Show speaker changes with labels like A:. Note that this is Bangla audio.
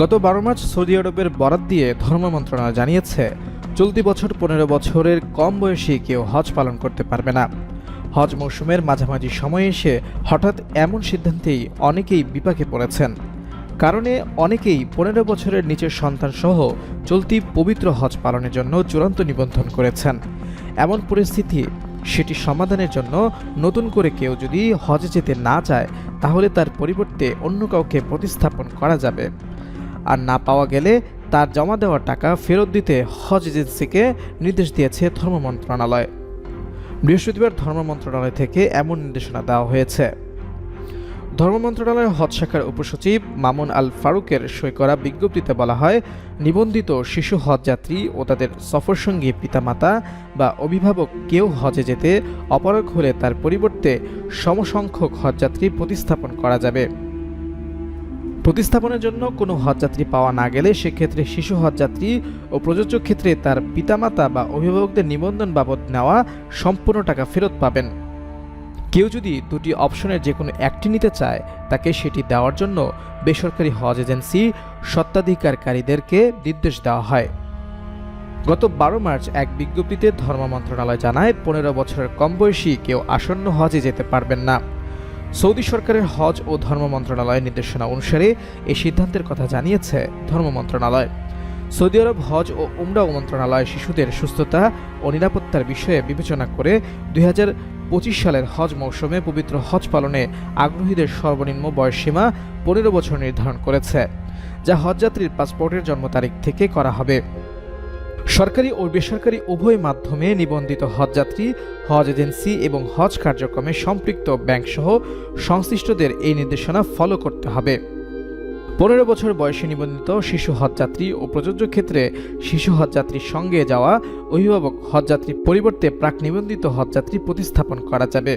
A: গত বারো মার্চ সৌদি আরবের বরাত দিয়ে ধর্ম মন্ত্রণালয় জানিয়েছে, চলতি বছর পনেরো বছরের কম বয়সী কেউ হজ পালন করতে পারবে না। হজ মৌসুমের মাঝামাঝি সময়ে এসে হঠাৎ এমন সিদ্ধান্তেই অনেকেই বিপাকে পড়েছেন। কারণে অনেকেই পনেরো বছরের নিচের সন্তানসহ চলতি পবিত্র হজ পালনের জন্য চূড়ান্ত নিবন্ধন করেছেন। এমন পরিস্থিতি, সেটি সমাধানের জন্য নতুন করে কেউ যদি হজে যেতে না চায়, তাহলে তার পরিবর্তে অন্য কাউকে প্রতিস্থাপন করা যাবে। আর না পাওয়া গেলে তার জমা দেওয়া টাকা ফেরত দিতে হজ এজেন্সিকে নির্দেশ দিয়েছে ধর্ম মন্ত্রণালয়। বৃহস্পতিবার ধর্ম মন্ত্রণালয় থেকে এমন নির্দেশনা দেওয়া হয়েছে। ধর্ম মন্ত্রণালয়ের হজ শাখার উপসচিব মামুন আল ফারুকের সই করা বিজ্ঞপ্তিতে বলা হয়, নিবন্ধিত শিশু হজযাত্রী ও তাদের সফরসঙ্গী পিতামাতা বা অভিভাবক কেউ হজে যেতে অপারগ হলে তার পরিবর্তে সমসংখ্যক হজযাত্রী প্রতিস্থাপন করা যাবে। প্রতিস্থাপনের জন্য কোনো হজযাত্রী পাওয়া না গেলে সেক্ষেত্রে শিশু হজযাত্রী ও প্রযোজ্য ক্ষেত্রে তার পিতামাতা বা অভিভাবকদের নিবন্ধন বাবদ নেওয়া সম্পূর্ণ টাকা ফেরত পাবেন। কেউ যদি দুটি অপশনের যে কোনো একটি নিতে চায়, তাকে সেটি দেওয়ার জন্য বেসরকারি হজ এজেন্সি স্বত্বাধিকারকারীদেরকে নির্দেশ দেওয়া হয়। গত বারো মার্চ এক বিজ্ঞপ্তিতে ধর্ম মন্ত্রণালয় জানায়, পনেরো বছরের কম বয়সী কেউ আসন্ন হজে যেতে পারবেন না। সৌদি সরকারের হজ ও ধর্ম মন্ত্রণালয়ের নির্দেশনা অনুসারে এই সিদ্ধান্তের কথা জানিয়েছে ধর্ম মন্ত্রণালয়। সৌদি আরব হজ ও উমরা মন্ত্রণালয় শিশুদের সুস্থতা ও নিরাপত্তার বিষয়ে বিবেচনা করে দুই পঁচিশ সালের হজ মৌসুমে পবিত্র হজ পালনে আগ্রহীদের সর্বনিম্ন বয়সসীমা পনেরো বছর নির্ধারণ করেছে, যা হজযাত্রীর পাসপোর্টের জন্ম তারিখ থেকে করা হবে। সরকারি ও বেসরকারি উভয় মাধ্যমে নিবন্ধিত হজযাত্রী, হজ এজেন্সি এবং হজ কার্যক্রমে সম্পৃক্ত ব্যাংকসহ সংশ্লিষ্টদের এই নির্দেশনা ফলো করতে হবে। পনেরো বছর বয়সে নিবন্ধিত শিশু হজযাত্রী ও প্রযোজ্য ক্ষেত্রে শিশু হজযাত্রীর সঙ্গে যাওয়া অভিভাবক হজযাত্রী পরিবর্তে প্রাক নিবন্ধিত হজযাত্রী প্রতিস্থাপন করা যাবে।